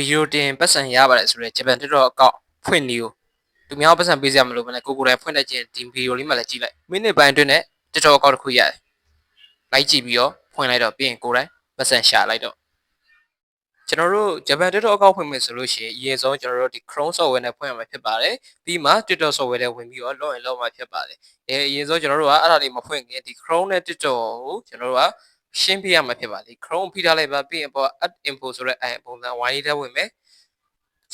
ဗီဒီယိုတင်ပတ်စံရပါတယ်ဆိုတော့ဂျပန် TikTok အကောင့်ဖွင့်နေကိုသူများပတ်စံပေးစရာမလိုဘဲနဲ့ကိုကိုယ်တိုင်ဖွင့်တတ်ခြင်းဒီဗီဒီယိုလေးမှလည်းကြည့်လိုက်မိနစ်ပိုင်းအတွင်းနဲ့ TikTok အကောင့်တစ်ခုရတယ်လိုက်ကြည့်ပြီးတော့ဖွင့်လိုက်တော့ပြီးရင်ကိုယ်တိုင်ပတ်စံရှာလိုက်တော့ကျွန်တော်တို့ဂျပန် TikTok အကောင့်ဖွင့်မယ်ဆိုလို့ရှိရင်အရင်ဆုံးကျွန်တော်တို့ဒီ Chrome software နဲ့ဖွင့်ရမှာဖြစ်ပါတယ်ပြီးမှ TikTok software နဲ့ဝင်ပြီးတော့ login လုပ်မှာဖြစ်ပါတယ်အဲအရင်ဆုံးကျွန်တော်တို့ကအဲ့ဒါလေးမဖွင့်ခင်ဒီ Chrome နဲ့ TikTok ကိုကျွန်တော်တို့က ရှင်းပြရမှာဖြစ်ပါလေ Chrome ဖိထားလိုက်ပါပြီးရင်ပေါ် add info ဆိုတဲ့အဲပုံစံ wine ထဲဝင်မယ်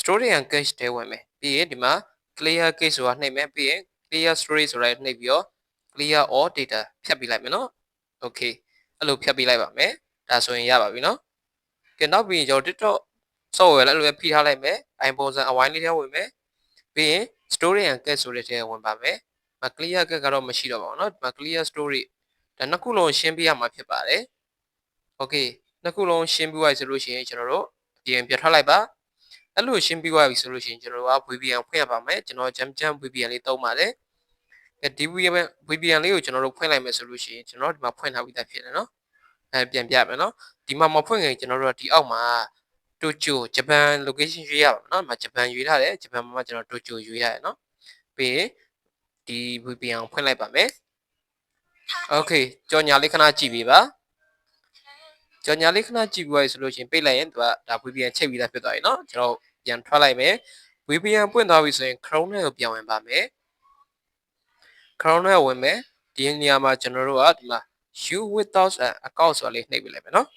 story and cache ထဲဝင်မယ်ပြီးရင်ဒီမှာ clear cache ဆိုတာနှိပ်မယ်ပြီးရင် clear story ဆိုတာနှိပ်ပြီးတော့ clear all data ဖြတ်ပြလိုက်မယ်နော် okay အဲ့လိုဖြတ်ပြလိုက်ပါမယ်ဒါဆိုရင်ရပါပြီနော်ကဲနောက်ပြီးရင်ကျွန်တော် TikTok software လည်းအဲ့လိုပဲဖိထားလိုက်မယ် iPhone ဆန်အဝိုင်းလေးထဲဝင်မယ်ပြီးရင် story and cache ဆိုတဲ့ထဲဝင်ပါမယ်မ clear cache ကတော့မရှိတော့ပါဘူးเนาะဒီမှာ clear story ဒါနှစ်ခုလုံးရှင်းပြရမှာဖြစ်ပါတယ် okay နှစ်ခုလုံးရှင်းပြလိုက်ဆိုလို့ရှိရင်ကျွန်တော်တို့အပြင်ပြထွက်လိုက်ပါအဲ့လိုရှင်းပြသွားပြီဆိုလို့ရှိရင်ကျွန်တော်တို့က VPN ဖွင့်ရပါမယ်ကျွန်တော် jam jam VPN လေးသုံးပါတယ်အဲဒီ VPN VPN လေးကိုကျွန်တော်တို့ဖွင့်လိုက်မယ်ဆိုလို့ရှိရင်ကျွန်တော်ဒီမှာဖွင့်ထားပြီးသားဖြစ်တယ်နော်အဲပြန်ပြမယ်နော်ဒီမှာမဖွင့်ခင်ကျွန်တော်တို့ဒီအောက်မှာတိုကျိုဂျပန် location ရွေးရပါမယ်နော်ဒီမှာဂျပန်ရွေးထားတယ်ဂျပန်မှာကျွန်တော်တိုကျိုရွေးရတယ်နော်ပြီးရင်ဒီ VPN ကိုဖွင့်လိုက်ပါမယ် Okay ကြော်ညာလေးခဏကြည့်ပေးပါကြော်ညာလေးခဏကြည့်ပြီးသွားပြီဆိုလို့ရှိရင်ပိတ်လိုက်ရင်သူကဒါ VPN ချိတ်ပြီးသားဖြစ်သွားပြီเนาะကျွန်တော်ပြန်ထွက်လိုက်မယ် VPN ပွင့်သွားပြီဆိုရင် Chrome နဲ့ကိုပြန်ဝင်ပါမယ် Chrome နဲ့ဝင်မယ်ဒီနေရာမှာကျွန်တော်တို့ကဒီမှာ you without an account ဆိုတာလေးနှိပ်ပေးလိုက်မယ်เนาะ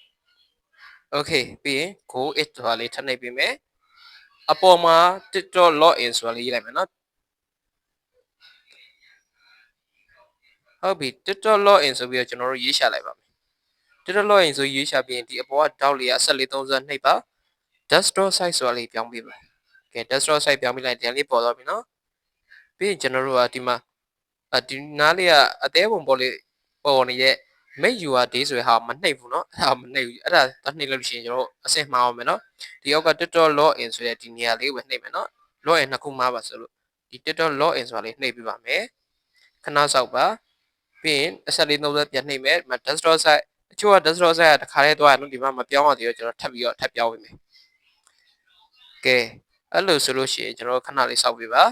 Okay ပြီးရင် go it ဆိုတာလေးထပ်နှိပ်ပေးမယ်အပေါ်မှာ TikTok login ဆိုတာလေးရေးလိုက်မယ်เนาะ ဟုတ်ပြီ TikTok login ဆိုပြီးတော့ကျွန်တော်တို့ရေးရှာလိုက်ပါမယ် TikTok login ဆိုရေးရှာပြီးရင်ဒီအပေါ်က down လေးက1430နှိပ်ပါ desktop site ဆိုတာလေးပြောင်းပေးပါကဲ desktop site ပြောင်းပေးလိုက်ဒီလေးပေါ်သွားပြီနော်ပြီးရင်ကျွန်တော်တို့ကဒီမှာဒီနားလေးကအသေးပုံပေါ်လေးပေါ်နေတဲ့ make URD ဆိုတဲ့ဟာမနှိပ်ဘူးเนาะအဲ့ဒါမနှိပ်ဘူးအဲ့ဒါတနှိပ်လို့ရှိရင်ကျွန်တော်အဆင့်မှားအောင်မယ်เนาะဒီအောက်က TikTok login ဆိုတဲ့ဒီနေရာလေးကိုပဲနှိပ်မယ်เนาะ login နှစ်ခုမှားပါဆိုလို့ဒီ TikTok login ဆိုတာလေးနှိပ်ပြပါမယ်ခဏစောက်ပါ ပြီးရင်အဆက်လေး30ပြန်နှိပ်မယ်ဒီမှာ desktop site အချို့က desktop site ကတခါလေးသွားရင်ဒီမှာမပြောင်းရသေးတော့ကျွန်တော်ထပ်ပြီးတော့ထပ်ပြောင်းပေးမယ်ကဲအဲ့လိုဆိုလို့ရှိရင်ကျွန်တော်ခဏလေးစောက်ပေးပါ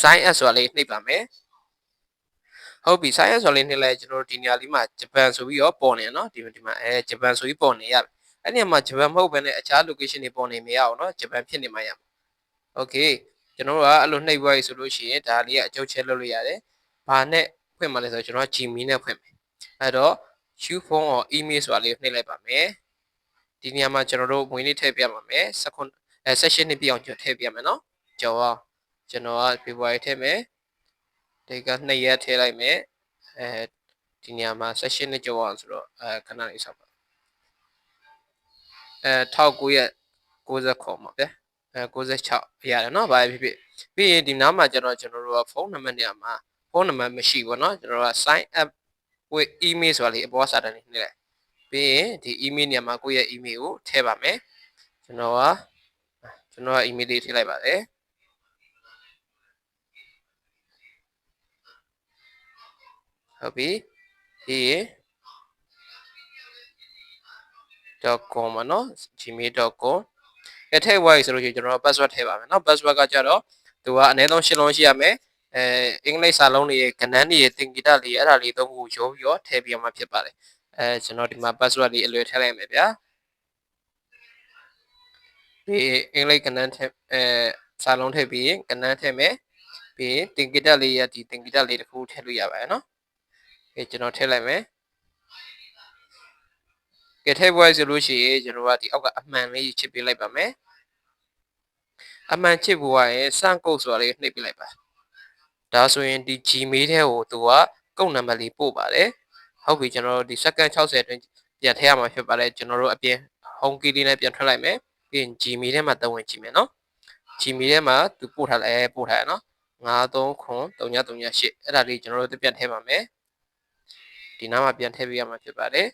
sign up ဆိုတာလေးနှိပ်ပါမယ်ဟုတ်ပြီ sign up ဆိုတာလေးနှိပ်လိုက်ကျွန်တော်ဒီနေရာလေးမှာဂျပန်ဆိုပြီးတော့ပေါ်နေရနော်ဒီဒီမှာအဲဂျပန်ဆိုပြီးပေါ်နေရအဲ့ဒီမှာဂျပန်မဟုတ်ဘဲနဲ့အခြား location တွေပေါ်နေမရအောင်နော်ဂျပန်ဖြစ်နေမှရမှာ okay ကျွန်တော်တို့ကအဲ့လိုနှိပ်သွားပြီဆိုလို့ရှိရင်ဒါလေးကအကျုပ်ချဲလုပ်လို့ရတယ်ဘာနဲ့ ဖွင့်မှလဲဆိုတော့ကျွန်တော်က Gmail နဲ့ဖွင့်မယ်အဲ့တော့ you phone or email ဆိုတာလေးကိုနှိပ်လိုက်ပါမယ်ဒီနေရာမှာကျွန်တော်တို့ဝင်လေးထည့်ပြပါမယ် second အဲ session နှစ်ပြအောင်ကျွန်တော်ထည့်ပြမယ်နော်ကျော်အောင်ကျွန်တော်က February ထည့်မယ်ဒီက2ရက်ထည့်လိုက်မယ်အဲဒီနေရာမှာ session နှစ်ကျော်အောင်ဆိုတော့အဲခဏလေးဆောက်ပါအဲ19ရက်60ခေါ်မှာဗျအဲ96ရတယ်နော်ဘာဖြစ်ဖြစ်ပြီးရင်ဒီနားမှာကျွန်တော်ကျွန်တော်တို့ကဖုန်းနံပါတ်နေရာမှာ ဖုန်းနံပါတ်မရှိဘူးเนาะကျွန်တော်က sign up with email ဆိုတာလေးအပေါ်စာတန်းလေးနှိပ်လိုက်ပြီးရင်ဒီ email နေရာမှာကိုယ့်ရဲ့ email ကိုထည့်ပါမယ်ကျွန်တော်ကကျွန်တော်က email လေးထည့်လိုက်ပါတယ်ဟုတ်ပြီပြီးရင် .com ပါเนาะ gmail.com ကထည့်ဝိုင်းဆိုလို့ရှိရင်ကျွန်တော် password ထည့်ပါမယ်เนาะ password ကကြတော့သူကအနည်းဆုံး၈လုံးရှိရမယ် အဲအင်္ဂလိပ်စာလုံးတွေရဲ့ကဏ္ဍတွေရဲ့သင်္ကေတတွေအဲ့ဒါလေးသုံးခုရောပြီးတော့ထည့်ပြမှာဖြစ်ပါတယ်အဲကျွန်တော်ဒီမှာ password လေးအလွယ်ထည့်လိုက်မယ်ဗျာဒီအင်္ဂလိပ်ကဏ္ဍထည့်အဲစာလုံးထည့်ပြီးကဏ္ဍထည့်မယ်ပြီးသင်္ကေတလေးရဒီသင်္ကေတလေးတစ်ခုထည့်လို့ရပါတယ်နော်အဲကျွန်တော်ထည့်လိုက်မယ်ကဲထည့်ပွဲဆိုလို့ရှိရင်ကျွန်တော်ကဒီအောက်ကအမှန်လေးချစ်ပေးလိုက်ပါမယ်အမှန်ချစ်ဖို့ကရင်စန့်ကုတ်ဆိုတာလေးနှိပ်ပေးလိုက်ပါ ဒါဆိုရင်ဒီ Gmail ထဲကိုသူကကုတ်နံပါတ်လေးပို့ပါတယ်ဟုတ်ပြီကျွန်တော်တို့ဒီ second 60အတွင်းပြန်ထည့်ရမှာဖြစ်ပါတယ်ကျွန်တော်တို့အပြင် home key လေးနဲ့ပြန်ထွက်လိုက်မယ်ပြီးရင် Gmail ထဲမှာတဝင်ကြည့်မယ်နော် Gmail ထဲမှာသူပို့ထားလဲပို့ထားရနော်939338အဲ့ဒါလေးကျွန်တော်တို့ပြန်ထည့်ပါမယ်ဒီနားမှာပြန်ထည့်ပေးရမှာဖြစ်ပါတယ်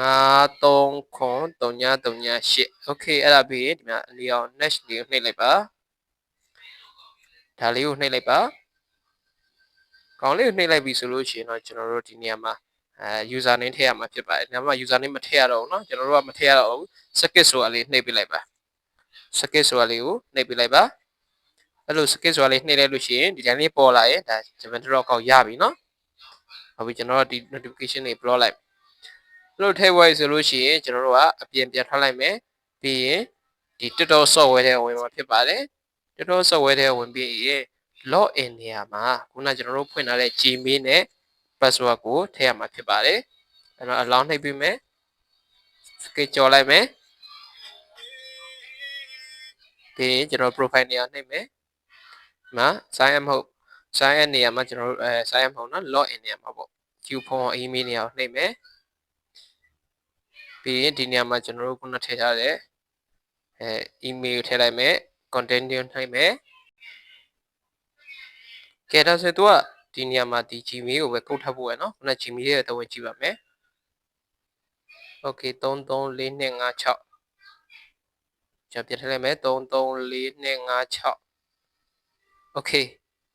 939338 okay အဲ့ဒါပြီးဒီမှာအလျောင် next လေးကိုနှိပ်လိုက်ပါ ဒါလေးကိုနှိပ်လိုက်ပါကောင်းလေးကိုနှိပ်လိုက်ပြီဆိုလို့ရှိရင်တော့ကျွန်တော်တို့ဒီနေရာမှာ အဲ user name ထည့်ရမှာဖြစ်ပါတယ်ဒါမှ user name မထည့်ရတော့ဘူးเนาะကျွန်တော်တို့ကမထည့်ရတော့ဘူး skip ဆိုတာလေးနှိပ်ပြလိုက်ပါ skip ဆိုတာလေးကိုနှိပ်ပြလိုက်ပါအဲ့လို skip ဆိုတာလေးနှိပ်လိုက်လို့ရှိရင်ဒီတိုင်းလေးပေါ်လာရင်ဒါ Japan Drop ကောက်ရပြီเนาะဟုတ်ပြီကျွန်တော်တို့ဒီ notification တွေ block လိုက်အဲ့လိုထည့်ဝိုင်းဆိုလို့ရှိရင်ကျွန်တော်တို့ကအပြင်ပြန်ထွက်လိုက်မယ်ပြီးရင်ဒီ TikTok software ထဲဝင်မှာဖြစ်ပါတယ် TikTok software ထဲဝင်ပြီးရင် log in နေရာမှာခုနကျွန်တော်တို့ဖွင့်ထားတဲ့ Gmail နဲ့ password ကိုထည့်ရမှာဖြစ်ပါတယ်အဲ့တော့ allow နှိပ်ပြီးမယ် skip ကြော်လိုက်မယ်ပြီးရင်ကျွန်တော် profile နေရာနှိပ်မယ်ဒီမှာ sign up မဟုတ် sign up နေရာမှာကျွန်တော်တို့အဲ sign up မဟုတ်နော် log in နေရာမှာပေါ့ Q form email နေရာကိုနှိပ်မယ်ပြီးရင်ဒီနေရာမှာကျွန်တော်တို့ခုနထည့်ထားတဲ့အဲ email ထည့်လိုက်မယ် continue နှိပ်မယ်ကဲဒါဆိုတော့ဒီနေရာမှာဒီ Gmail ကိုပဲကုတ်ထပ်ဖို့ရနော်ခုန Gmail ရဲ့တော့ဝင်ကြည့်ပါမယ် Okay 334256ကျွန်တော်ပြထည့်လိုက်မယ်334256 Okay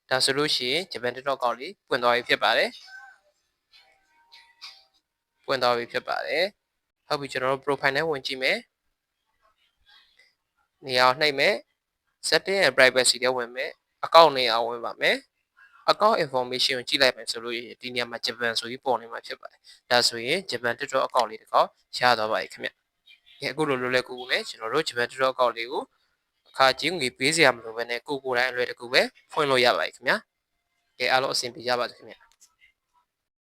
ဒါဆိုလို့ရှိရင် Japan TikTok ကောက်လေးပွင့်သွားပြီဖြစ်ပါတယ်ပွင့်သွားပြီဖြစ်ပါတယ်ဟုတ်ပြီကျွန်တော်တို့ profile နဲ့ဝင်ကြည့်မယ်နေရာကိုနှိပ်မယ် setting and privacy တွေဝင်မယ် account နေရာကိုဝင်ပါမယ် account information ကိုကြည့်လိုက်မယ်ဆိုလို့ရှိရင်ဒီနေရာမှာ Japan ဆိုပြီးပေါ်နေမှာဖြစ်ပါတယ်ဒါဆိုရင် Japan TikTok account လေးတစ်ခေါက်ရသွားပါပြီခင်ဗျကဲအခုလိုလိုလဲကူကူနဲ့ကျွန်တော်တို့ Japan TikTok account လေးကိုအခါချင်းငွေပေးစရာမလိုဘဲနဲ့ကိုကိုယ်တိုင်အလွယ်တကူပဲဖွင့်လို့ရပါတယ်ခင်ဗျာကဲအားလုံးအဆင်ပြေကြပါစေခင်ဗျာ